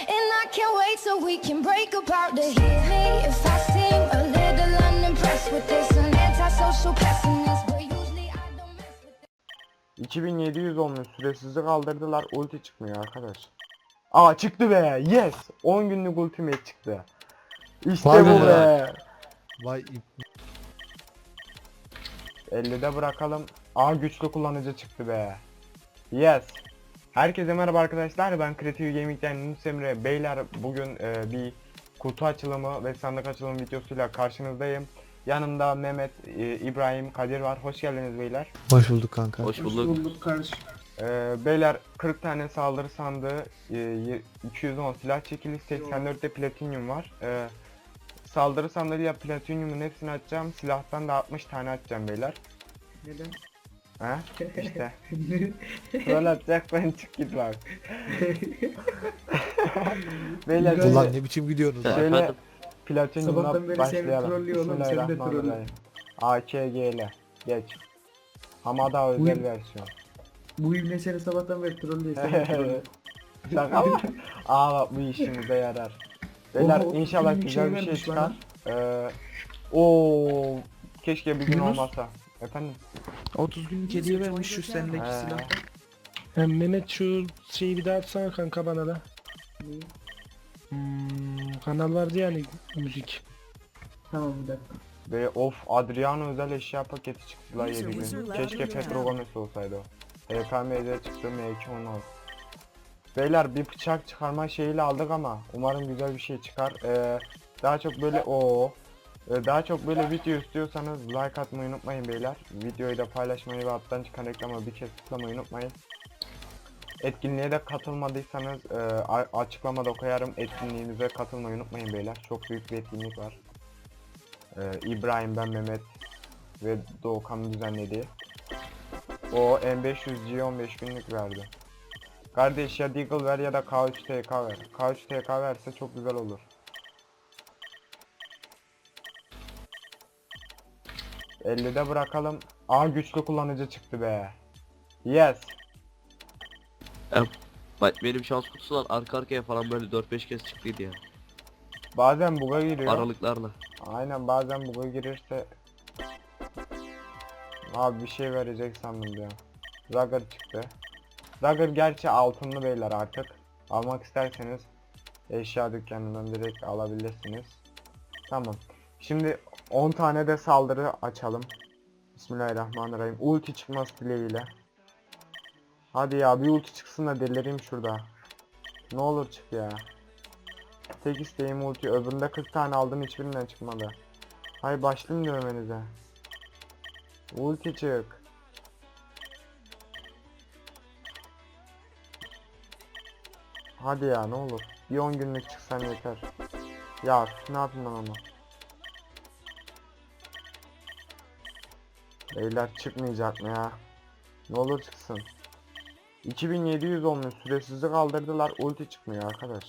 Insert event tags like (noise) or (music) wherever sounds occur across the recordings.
And I can't wait till we can break apart to hear me if I seem a little unimpressed with this. An antisocial pessimist, but usually I don't mess with 2700 olmuş süresizi kaldırdılar ulti çıkmıyor arkadaş. Aa çıktı be yes 10 günlük ultimate çıktı. İşte Vay bu be. be. Vay ip. 50'de bırakalım. Aa güçlü kullanıcı çıktı be. Yes. Herkese merhaba arkadaşlar ben Creative Gaming'den Yunus Emre. Beyler bugün e, bir kutu açılımı ve sandık açılımı videosuyla karşınızdayım. Yanımda Mehmet, e, İbrahim, Kadir var. Hoş geldiniz beyler. Hoş bulduk kanka. Hoş bulduk. bulduk kardeşim. Ee, beyler 40 tane saldırı sandığı, e, y- 210 silah çekili, 84 de platinyum var. Ee, saldırı sandığı ya platinyumun hepsini açacağım, silahtan da 60 tane açacağım beyler. Neden? He? İşte. Böyle atacak ben çık git bak. (laughs) beyler Güzel. Ulan ne biçim gidiyorsunuz lan? şöyle Efendim? platinyumla Sabahtan beri seni başlayalım. trollüyor oğlum, seni de Bismillahirrahmanirrahim. AKGL. Geç. Hamada özel Bugün- versiyon. Bu ibne seni sabahtan beri trollüyor. Seni de trollüyor. (laughs) Şaka mı? Aa bak bu işimize yarar. Beyler Oha, inşallah otuz güzel bin bir şey vermiş çıkar. Ee, Oo keşke bir gün Yunus? olmasa. Efendim? 30 günlük hediye vermiş şu sendeki silah. Hem Mehmet şu şeyi bir daha atsana kanka bana da. Neyi? Hmm, kanal vardı yani müzik. Tamam bir dakika. Ve of Adriano özel eşya paketi çıktı la 7 gün. Keşke Petro Gomez olsaydı o. HKM'de çıktı M216. Beyler bir bıçak çıkarma şeyiyle aldık ama umarım güzel bir şey çıkar. Ee, daha çok böyle o daha çok böyle video istiyorsanız like atmayı unutmayın beyler. Videoyu da paylaşmayı ve alttan çıkan reklama bir kez tıklamayı unutmayın. Etkinliğe de katılmadıysanız e, açıklamada koyarım. Etkinliğimize katılmayı unutmayın beyler. Çok büyük bir etkinlik var. Ee, İbrahim ben Mehmet ve Doğukan'ın düzenlediği. O M500G 15 günlük verdi. Kardeş ya Deagle ver ya da K3TK ver. K3TK verse çok güzel olur. De bırakalım. Aa güçlü kullanıcı çıktı be. Yes. Bak benim şans kutusular arka arkaya falan böyle 4-5 kez çıktıydı ya. Bazen buga giriyor. Aralıklarla. Aynen bazen buga girirse Abi bir şey verecek sandım ya. Rugger çıktı. Rugger gerçi altınlı beyler artık. Almak isterseniz eşya dükkanından direkt alabilirsiniz. Tamam. Şimdi 10 tane de saldırı açalım. Bismillahirrahmanirrahim. Ulti çıkması dileğiyle. Hadi ya bir ulti çıksın da delireyim şurada. Ne olur çık ya. Tek isteğim ulti. Öbüründe 40 tane aldım hiçbirinden çıkmadı. Hay başlayayım dövmenize. Ulti çık. Hadi ya ne olur. Bir 10 günlük çıksan yeter. Ya ne yapayım ben onu. Beyler çıkmayacak mı ya? Ne olur çıksın. 2700 olmuş süresizi kaldırdılar ulti çıkmıyor arkadaş.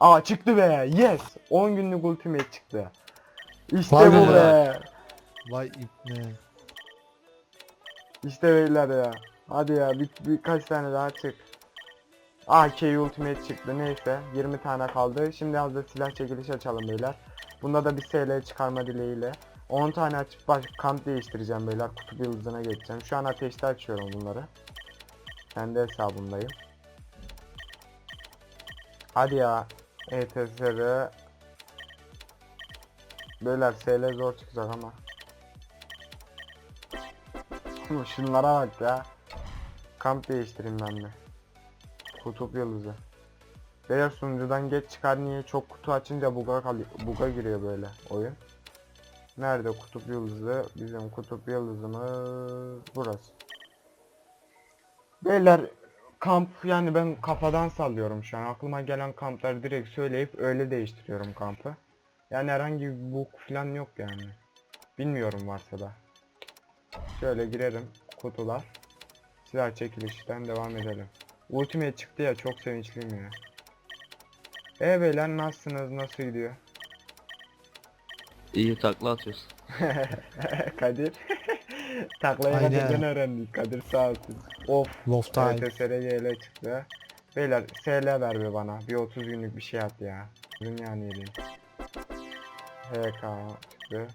Aa çıktı be yes 10 günlük ultimate çıktı. İşte Vay bu be. be. Vay ip ne? İşte beyler ya. Hadi ya bir, birkaç tane daha çık. AK Ultimate çıktı neyse 20 tane kaldı. Şimdi az da silah çekiliş açalım beyler. Bunda da bir SL çıkarma dileğiyle. 10 tane açıp baş kamp değiştireceğim beyler. Kutup yıldızına geçeceğim. Şu an ateşte açıyorum bunları. Kendi hesabımdayım. Hadi ya. ETSR Beyler SL zor çıkacak ama. Şunlara bak ya. Kamp değiştireyim ben de. Kutup yıldızı. Beyler sunucudan geç çıkar niye? Çok kutu açınca buga, buga giriyor böyle oyun. Nerede kutup yıldızı? Bizim kutup yıldızımız burası. Beyler kamp yani ben kafadan sallıyorum şu an. Aklıma gelen kampları direkt söyleyip öyle değiştiriyorum kampı. Yani herhangi bir bug falan yok yani. Bilmiyorum varsa da. Şöyle girerim kutular. Silah çekilişten devam edelim. Ultimate çıktı ya çok sevinçliyim ya. E beyler nasılsınız nasıl gidiyor? İyi takla atıyorsun. (laughs) Kadir. (laughs) Taklaya Aynen. Kadir'den öğrendik Kadir sağ olsun. Of. Loft time. Evet SRGL çıktı. Beyler SL ver be bana. Bir 30 günlük bir şey at ya. Dünyanın yediğim. HK çıktı.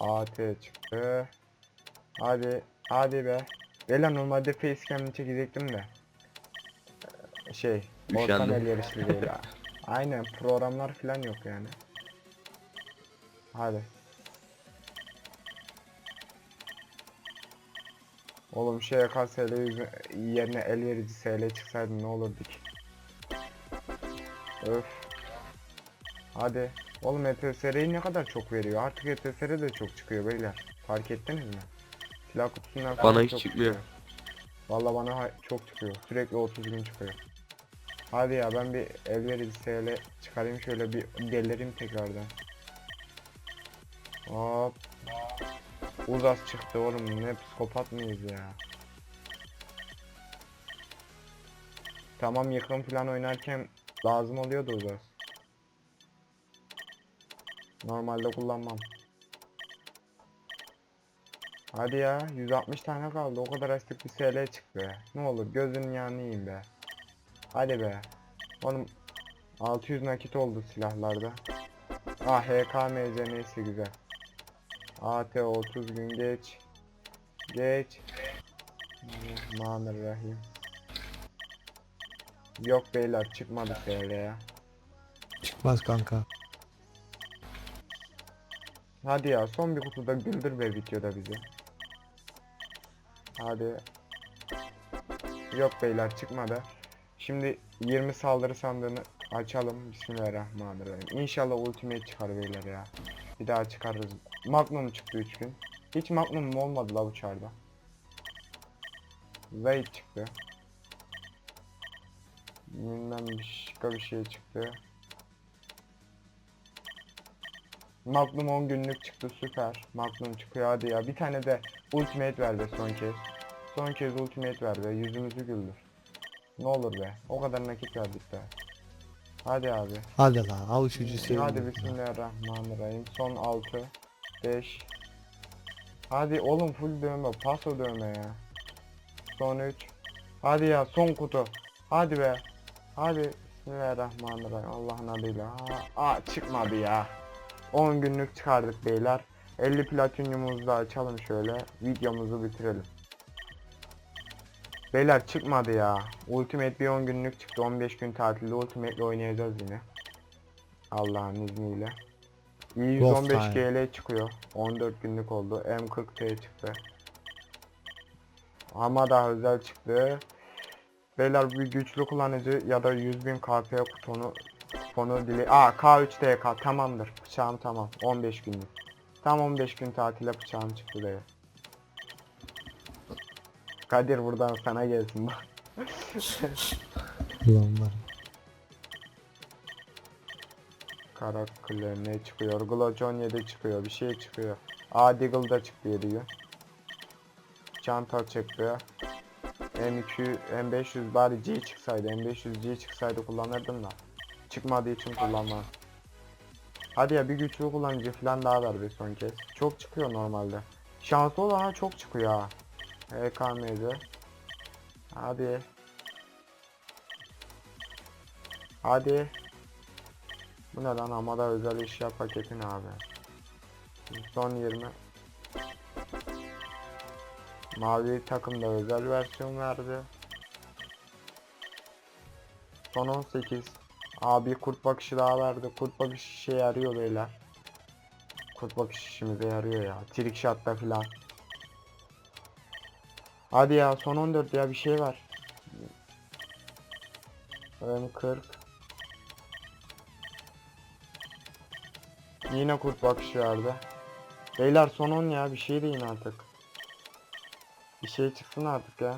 AT çıktı. Hadi. Hadi be. Beyler normalde facecam'ini çekecektim de. Şey. Ortam Üşendim. el yarışlı değil. (laughs) Aynen programlar falan yok yani. Hadi. Oğlum şey SL yüzü- yerine el verici SL çıksaydı ne olurdu ki? Öf. Hadi. Oğlum ETSR'yi ne kadar çok veriyor? Artık ETSR de çok çıkıyor beyler. Fark ettiniz mi? Silah kutusundan Bana hiç çok çıkmıyor. Valla bana çok çıkıyor. Sürekli 30 gün çıkıyor. Hadi ya ben bir el verici SL çıkarayım şöyle bir delireyim tekrardan. Hop. Uzas çıktı oğlum ne psikopat mıyız ya? Tamam yıkım falan oynarken lazım oluyordu Uzas. Normalde kullanmam. Hadi ya 160 tane kaldı o kadar açtık bir SL çık be. Ne olur gözünün yiyeyim be. Hadi be. Oğlum 600 nakit oldu silahlarda. Ah HKMC neyse güzel. AT 30 gün geç. Geç. Rahim. Yok beyler çıkmadı SL ya. Çıkmaz kanka. Hadi ya son bir kutuda güldür be videoda bizi. Hadi. Yok beyler çıkmadı. Şimdi 20 saldırı sandığını açalım. Bismillahirrahmanirrahim. İnşallah ultimate çıkar beyler ya. Bir daha çıkarırız. Magnum çıktı 3 gün. Hiç Magnum olmadı la bu çarda. Wade çıktı. Bilmem başka bir şey çıktı. Magnum 10 günlük çıktı süper. Magnum çıkıyor hadi ya. Bir tane de ultimate ver be son kez. Son kez ultimate ver be. Yüzümüzü güldür. Ne olur be. O kadar nakit verdik be. Hadi abi. Hadi lan avuçucu sevdim. Hadi bismillahirrahmanirrahim. Son 6 5 Hadi oğlum full dövme. Paso dövme ya. Son 3 Hadi ya son kutu. Hadi be. Hadi. Bismillahirrahmanirrahim. Allah'ın adıyla. Aa, çıkmadı ya. 10 günlük çıkardık beyler. 50 platinyumumuzu da açalım şöyle. Videomuzu bitirelim. Beyler çıkmadı ya. Ultimate bir 10 günlük çıktı. 15 gün tatilde Ultimate'le oynayacağız yine. Allah'ın izniyle. Wolf i115 time. GL çıkıyor. 14 günlük oldu. M40T çıktı. Ama daha özel çıktı. Beyler bir güçlü kullanıcı ya da 100.000 KP kuponu kuponu dile. Aa K3TK tamamdır. Bıçağım tamam. 15 günlük. Tam 15 gün tatile bıçağım çıktı dayı. Kadir buradan sana gelsin bak. (laughs) Ulan var. Karakule ne çıkıyor? Glojon 7 çıkıyor. Bir şey çıkıyor. Deagle da 7 gün. Çanta çıktı. M2, M500 bari G çıksaydı. M500 G çıksaydı kullanırdım da. Çıkmadığı için kullanmam. Hadi ya bir güçlü kullanıcı falan daha ver bir son kez. Çok çıkıyor normalde. Şanslı olana çok çıkıyor ha. HKM'de. Hadi. Hadi. Bu ne lan Amada özel eşya paketi ne abi? Son 20. Mavi takımda özel versiyon verdi. Son 18. Abi kurt bakışı daha verdi. Kurt bakışı işe yarıyor beyler. Kurt bakışı işimize yarıyor ya. Trick shot'ta filan. Hadi ya son 14 ya bir şey var. M40. Yine kurt bakışı verdi. Beyler son 10 ya bir şey deyin artık. Bir şey çıksın artık ya.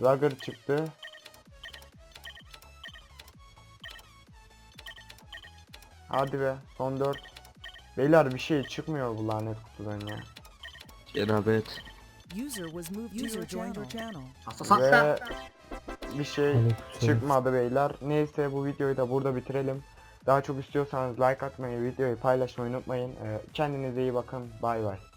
Rugger çıktı. Hadi be son 4. Beyler bir şey çıkmıyor bu lanet kutudan ya. Cenabet. User was moved to your channel. Ve bir şey çıkmadı beyler. Neyse bu videoyu da burada bitirelim. Daha çok istiyorsanız like atmayı, videoyu paylaşmayı unutmayın. Ee, kendinize iyi bakın. Bay bay.